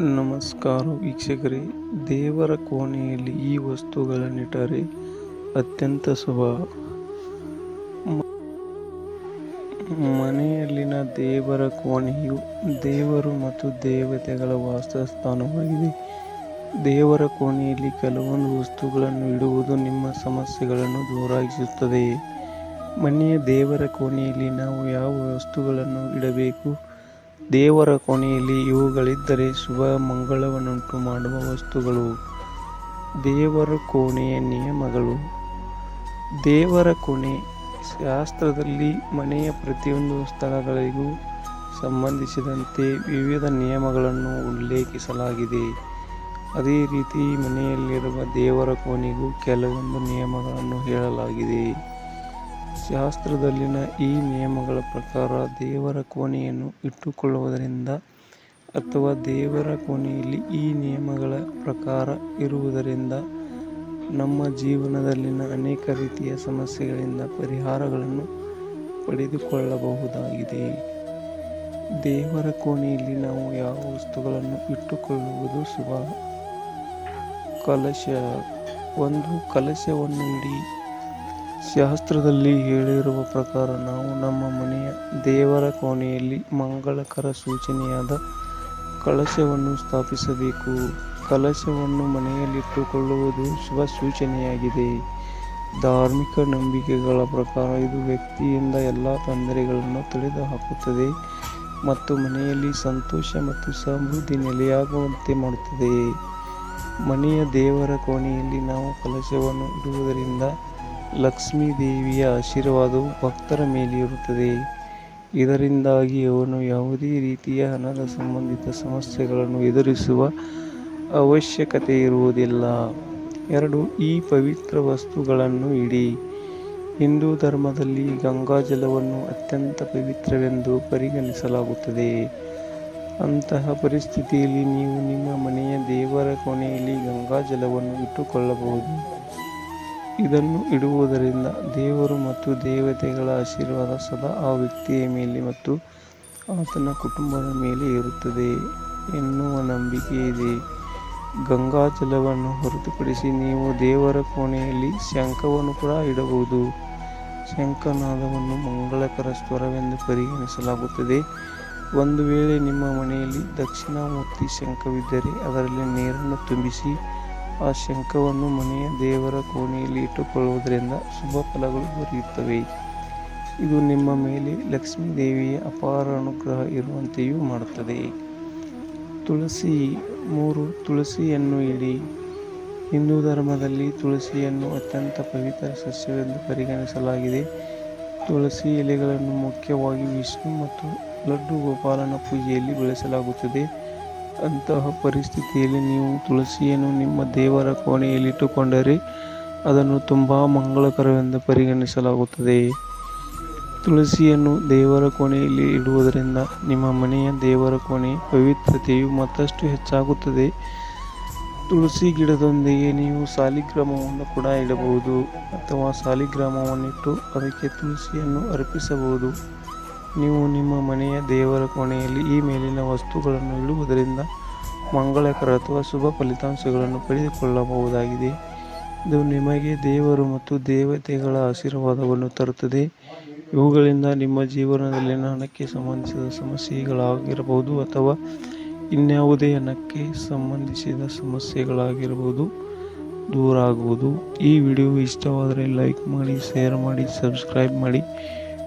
ನಮಸ್ಕಾರ ವೀಕ್ಷಕರೇ, ದೇವರ ಕೋಣೆಯಲ್ಲಿ ಈ ವಸ್ತುಗಳನ್ನಿಟ್ಟರೆ ಅತ್ಯಂತ ಶುಭ. ಮನೆಯಲ್ಲಿನ ದೇವರ ಕೋಣೆಯು ದೇವರು ಮತ್ತು ದೇವತೆಗಳ ವಾಸಸ್ಥಾನವಾಗಿದೆ. ದೇವರ ಕೋಣೆಯಲ್ಲಿ ಕೆಲವೊಂದು ವಸ್ತುಗಳನ್ನು ಇಡುವುದು ನಿಮ್ಮ ಸಮಸ್ಯೆಗಳನ್ನು ದೂರಾಗಿಸುತ್ತದೆ ಮನೆಯ ದೇವರ ಕೋಣೆಯಲ್ಲಿ ನಾವು ಯಾವ ವಸ್ತುಗಳನ್ನು ಇಡಬೇಕು? ದೇವರ ಕೊನೆಯಲ್ಲಿ ಇವುಗಳಿದ್ದರೆ ಶುಭ ಮಂಗಳವನ್ನುಂಟು ಮಾಡುವ ವಸ್ತುಗಳು. ದೇವರ ಕೋಣೆಯ ನಿಯಮಗಳು. ದೇವರ ಕೊನೆ ಶಾಸ್ತ್ರದಲ್ಲಿ ಮನೆಯ ಪ್ರತಿಯೊಂದು ಸ್ಥಳಗಳಿಗೂ ಸಂಬಂಧಿಸಿದಂತೆ ವಿವಿಧ ನಿಯಮಗಳನ್ನು ಉಲ್ಲೇಖಿಸಲಾಗಿದೆ. ಅದೇ ರೀತಿ ಮನೆಯಲ್ಲಿರುವ ದೇವರ ಕೋಣೆಗೂ ಕೆಲವೊಂದು ನಿಯಮಗಳನ್ನು ಹೇಳಲಾಗಿದೆ. ಶಾಸ್ತ್ರದಲ್ಲಿನ ಈ ನಿಯಮಗಳ ಪ್ರಕಾರ ದೇವರ ಕೋಣೆಯನ್ನು ಇಟ್ಟುಕೊಳ್ಳುವುದರಿಂದ ಅಥವಾ ದೇವರ ಕೋಣೆಯಲ್ಲಿ ಈ ನಿಯಮಗಳ ಪ್ರಕಾರ ಇರುವುದರಿಂದ ನಮ್ಮ ಜೀವನದಲ್ಲಿನ ಅನೇಕ ರೀತಿಯ ಸಮಸ್ಯೆಗಳಿಂದ ಪರಿಹಾರಗಳನ್ನು ಪಡೆದುಕೊಳ್ಳಬಹುದಾಗಿದೆ. ದೇವರ ಕೋಣೆಯಲ್ಲಿ ನಾವು ಯಾವ ವಸ್ತುಗಳನ್ನು ಇಟ್ಟುಕೊಳ್ಳುವುದು ಶುಭ ಕಲಶ ಒಂದು ಕಲಶವನ್ನು ಇಡಿ ಶಾಸ್ತ್ರದಲ್ಲಿ ಹೇಳಿರುವ ಪ್ರಕಾರ ನಾವು ನಮ್ಮ ಮನೆಯ ದೇವರ ಕೋಣೆಯಲ್ಲಿ ಮಂಗಳಕರ ಸೂಚನೆಯಾದ ಕಳಶವನ್ನು ಸ್ಥಾಪಿಸಬೇಕು. ಕಲಶವನ್ನು ಮನೆಯಲ್ಲಿಟ್ಟುಕೊಳ್ಳುವುದು ಶುಭ ಸೂಚನೆಯಾಗಿದೆ. ಧಾರ್ಮಿಕ ನಂಬಿಕೆಗಳ ಪ್ರಕಾರ ಇದು ವ್ಯಕ್ತಿಯಿಂದ ಎಲ್ಲ ತೊಂದರೆಗಳನ್ನು ತೊಡೆದುಹಾಕುತ್ತದೆ ಮತ್ತು ಮನೆಯಲ್ಲಿ ಸಂತೋಷ ಮತ್ತು ಸಮೃದ್ಧಿ ನೆಲೆಯಾಗುವಂತೆ ಮಾಡುತ್ತದೆ. ಮನೆಯ ದೇವರ ಕೋಣೆಯಲ್ಲಿ ನಾವು ಕಲಶವನ್ನು ಇಡುವುದರಿಂದ ಲಕ್ಷ್ಮೀ ದೇವಿಯ ಆಶೀರ್ವಾದವು ಭಕ್ತರ ಮೇಲಿರುತ್ತದೆ. ಇದರಿಂದಾಗಿ ಅವನು ಯಾವುದೇ ರೀತಿಯ ಹಣದ ಸಂಬಂಧಿತ ಸಮಸ್ಯೆಗಳನ್ನು ಎದುರಿಸುವ ಅವಶ್ಯಕತೆ ಇರುವುದಿಲ್ಲ. ಎರಡು, ಈ ಪವಿತ್ರ ವಸ್ತುಗಳನ್ನು ಇಡಿ. ಹಿಂದೂ ಧರ್ಮದಲ್ಲಿ ಗಂಗಾಜಲವನ್ನು ಅತ್ಯಂತ ಪವಿತ್ರವೆಂದು ಪರಿಗಣಿಸಲಾಗುತ್ತದೆ. ಅಂತಹ ಪರಿಸ್ಥಿತಿಯಲ್ಲಿ ನೀವು ನಿಮ್ಮ ಮನೆಯ ದೇವರ ಕೋಣೆಯಲ್ಲಿ ಗಂಗಾಜಲವನ್ನು ಇಟ್ಟುಕೊಳ್ಳಬಹುದು. ಇದನ್ನು ಇಡುವುದರಿಂದ ದೇವರು ಮತ್ತು ದೇವತೆಗಳ ಆಶೀರ್ವಾದ ಸದಾ ಆ ವ್ಯಕ್ತಿಯ ಮೇಲೆ ಮತ್ತು ಆತನ ಕುಟುಂಬದ ಮೇಲೆ ಇರುತ್ತದೆ ಎನ್ನುವ ನಂಬಿಕೆ ಇದೆ. ಗಂಗಾಜಲವನ್ನು ಹೊರತುಪಡಿಸಿ ನೀವು ದೇವರ ಕೋಣೆಯಲ್ಲಿ ಶಂಖವನ್ನು ಕೂಡ ಇಡಬಹುದು. ಶಂಖನಾದವನ್ನು ಮಂಗಳಕರ ಸ್ವರವೆಂದು ಪರಿಗಣಿಸಲಾಗುತ್ತದೆ. ಒಂದು ವೇಳೆ ನಿಮ್ಮ ಮನೆಯಲ್ಲಿ ದಕ್ಷಿಣಾಮೂರ್ತಿ ಶಂಖವಿದ್ದರೆ ಅದರಲ್ಲಿ ನೀರನ್ನು ತುಂಬಿಸಿ ಆ ಶಂಖವನ್ನು ಮನೆಯ ದೇವರ ಕೋಣೆಯಲ್ಲಿ ಇಟ್ಟುಕೊಳ್ಳುವುದರಿಂದ ಶುಭ ಫಲಗಳು ದೊರೆಯುತ್ತವೆ. ಇದು ನಿಮ್ಮ ಮೇಲೆ ಲಕ್ಷ್ಮೀ ದೇವಿಯ ಅಪಾರ ಅನುಗ್ರಹ ಇರುವಂತೆಯೂ ಮಾಡುತ್ತದೆ. ತುಳಸಿ ಮೂರು ತುಳಸಿಯನ್ನು ಇಡಿ. ಹಿಂದೂ ಧರ್ಮದಲ್ಲಿ ತುಳಸಿಯನ್ನು ಅತ್ಯಂತ ಪವಿತ್ರ ಸಸ್ಯವೆಂದು ಪರಿಗಣಿಸಲಾಗಿದೆ. ತುಳಸಿ ಎಲೆಗಳನ್ನು ಮುಖ್ಯವಾಗಿ ವಿಷ್ಣು ಮತ್ತು ಲಡ್ಡು ಗೋಪಾಲನ ಪೂಜೆಯಲ್ಲಿ ಬಳಸಲಾಗುತ್ತದೆ. ಅಂತಹ ಪರಿಸ್ಥಿತಿಯಲ್ಲಿ ನೀವು ತುಳಸಿಯನ್ನು ನಿಮ್ಮ ದೇವರ ಕೋಣೆಯಲ್ಲಿಟ್ಟುಕೊಂಡರೆ ಅದನ್ನು ತುಂಬ ಮಂಗಳಕರವೆಂದು ಪರಿಗಣಿಸಲಾಗುತ್ತದೆ. ತುಳಸಿಯನ್ನು ದೇವರ ಕೋಣೆಯಲ್ಲಿ ಇಡುವುದರಿಂದ ನಿಮ್ಮ ಮನೆಯ ದೇವರ ಕೋಣೆ ಪವಿತ್ರತೆಯು ಮತ್ತಷ್ಟು ಹೆಚ್ಚಾಗುತ್ತದೆ. ತುಳಸಿ ಗಿಡದೊಂದಿಗೆ ನೀವು ಸಾಲಿಗ್ರಾಮವನ್ನು ಕೂಡ ಇಡಬಹುದು ಅಥವಾ ಸಾಲಿಗ್ರಾಮವನ್ನಿಟ್ಟು ಅದಕ್ಕೆ ತುಳಸಿಯನ್ನು ಅರ್ಪಿಸಬಹುದು. ನೀವು ನಿಮ್ಮ ಮನೆಯ ದೇವರ ಕೋಣೆಯಲ್ಲಿ ಈ ಮೇಲಿನ ವಸ್ತುಗಳನ್ನು ಇಡುವುದರಿಂದ ಮಂಗಳಕರ ಅಥವಾ ಶುಭ ಫಲಿತಾಂಶಗಳನ್ನು ಪಡೆದುಕೊಳ್ಳಬಹುದಾಗಿದೆ. ಇದು ನಿಮಗೆ ದೇವರು ಮತ್ತು ದೇವತೆಗಳ ಆಶೀರ್ವಾದವನ್ನು ತರುತ್ತದೆ. ಇವುಗಳಿಂದ ನಿಮ್ಮ ಜೀವನದಲ್ಲಿನ ಹಣಕ್ಕೆ ಸಂಬಂಧಿಸಿದ ಸಮಸ್ಯೆಗಳಾಗಿರಬಹುದು ಅಥವಾ ಇನ್ಯಾವುದೇ ಹಣಕ್ಕೆ ಸಂಬಂಧಿಸಿದ ಸಮಸ್ಯೆಗಳಾಗಿರಬಹುದು, ದೂರ ಆಗುವುದು. ಈ ವಿಡಿಯೋ ಇಷ್ಟವಾದರೆ ಲೈಕ್ ಮಾಡಿ, ಶೇರ್ ಮಾಡಿ, ಸಬ್ಸ್ಕ್ರೈಬ್ ಮಾಡಿ.